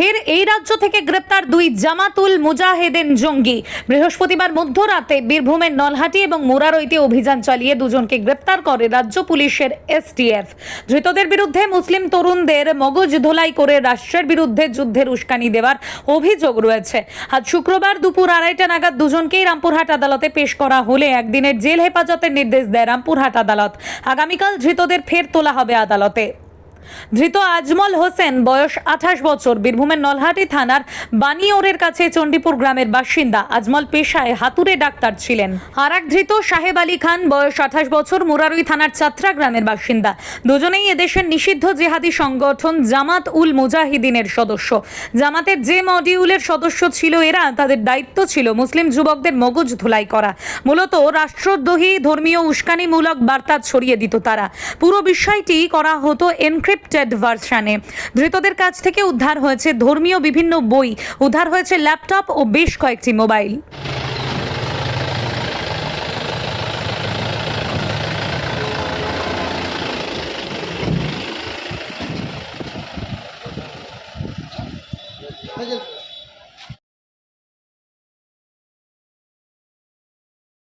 ফের এই রাজ্য থেকে গ্রেপ্তার দুই জামাতুল মুজাহিদিন জঙ্গি। বৃহস্পতিবার মধ্যরাতে বীরভূমের নলহাটি এবং মোরারইতে অভিযান চালিয়ে দুজনকে গ্রেপ্তার করে রাজ্য পুলিশের এসটিএফ। ধৃতদের বিরুদ্ধে মুসলিম তরুণদের মগজ ধোলাই করে রাষ্ট্রের বিরুদ্ধে যুদ্ধের উস্কানি দেওয়ার অভিযোগ রয়েছে। আজ শুক্রবার দুপুর আড়াইটা নাগাদ দুজনকেই রামপুরহাট আদালতে পেশ করা হলে একদিনের জেল হেফাজতের নির্দেশ দেয় রামপুরহাট আদালত। আগামীকাল ধৃতদের ফের তোলা হবে আদালতে। ধৃত আজমল হোসেন, বয়স আঠাশ বছর, বীরভূমের নলহাটি থানার বানিওরের কাছে চণ্ডীপুর গ্রামের বাসিন্দা। আজমল পেশায় হাতুড়ে ডাক্তার ছিলেন। আর এক ধৃত সাহেব আলী খান, বয়স আঠাশ বছর, মুরারুই থানার চাত্রা গ্রামের বাসিন্দা। দুজনেই এদেশের নিষিদ্ধ জেহাদি সংগঠন জামাত উল মুজাহিদিনের সদস্য। জামাতের যে মডিউলের সদস্য ছিল এরা, তাদের দায়িত্ব ছিল মুসলিম যুবকদের মগজ ধুলাই করা। মূলত রাষ্ট্রদ্রোহী, ধর্মীয় উস্কানিমূলক বার্তা ছড়িয়ে দিত তারা। পুরো বিষয়টি করা হতো এনক্রিপ্টেড ভার্সানে ধৃতদের কাছ থেকে উদ্ধার হয়েছে ধর্মীয় বিভিন্ন বই, উদ্ধার হয়েছে ল্যাপটপ ও বেশ কয়েকটি মোবাইল। Thank যে